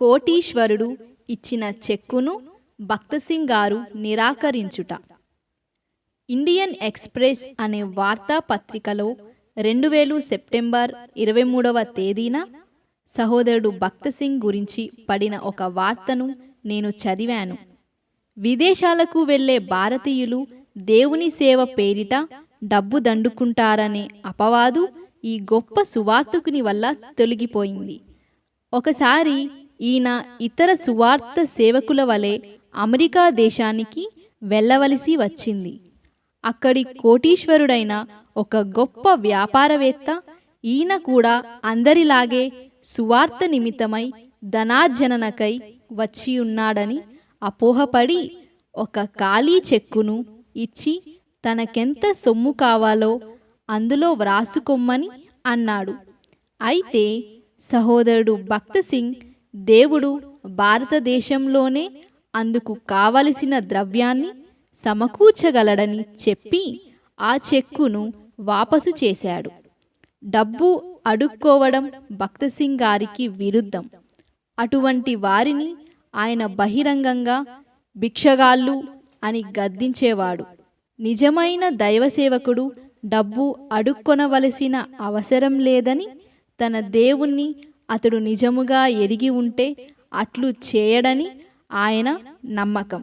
కోటీశ్వరుడు ఇచ్చిన చెక్కును భక్తసింగ్ గారు నిరాకరించుట. ఇండియన్ ఎక్స్ప్రెస్ అనే వార్తాపత్రికలో రెండు వేలు సెప్టెంబర్ ఇరవై మూడవ తేదీన సహోదరుడు భక్తసింగ్ గురించి పడిన ఒక వార్తను నేను చదివాను. విదేశాలకు వెళ్ళే భారతీయులు దేవుని సేవ పేరిట డబ్బు దండుకుంటారనే అపవాదు ఈ గొప్ప సువార్తకుని వల్ల తొలగిపోయింది. ఒకసారి ఈయన ఇతర సువార్త సేవకుల వలె అమెరికా దేశానికి వెళ్ళవలసి వచ్చింది. అక్కడి కోటీశ్వరుడైన ఒక గొప్ప వ్యాపారవేత్త ఈయన కూడా అందరిలాగే సువార్త నిమిత్తమై ధనార్జననకై వచ్చి ఉన్నాడని అపోహపడి ఒక ఖాళీ చెక్కును ఇచ్చి తనకెంత సొమ్ము కావాలో అందులో వ్రాసుకొమ్మని అన్నాడు. అయితే సహోదరుడు భక్త సింగ్ దేవుడు భారతదేశంలోనే అందుకు కావలసిన ద్రవ్యాన్ని సమకూర్చగలడని చెప్పి ఆ చెక్కును వాపసు చేశాడు. డబ్బు అడుక్కోవడం భక్తసింగ్ గారికి విరుద్ధం. అటువంటి వారిని ఆయన బహిరంగంగా భిక్షగాళ్ళు అని గద్దించేవాడు. నిజమైన దైవ సేవకుడు డబ్బు అడుక్కొనవలసిన అవసరం లేదని తన దేవుణ్ణి అతడు నిజముగా ఎరిగి ఉంటే అట్లు చేయడని ఆయన నమ్మకం.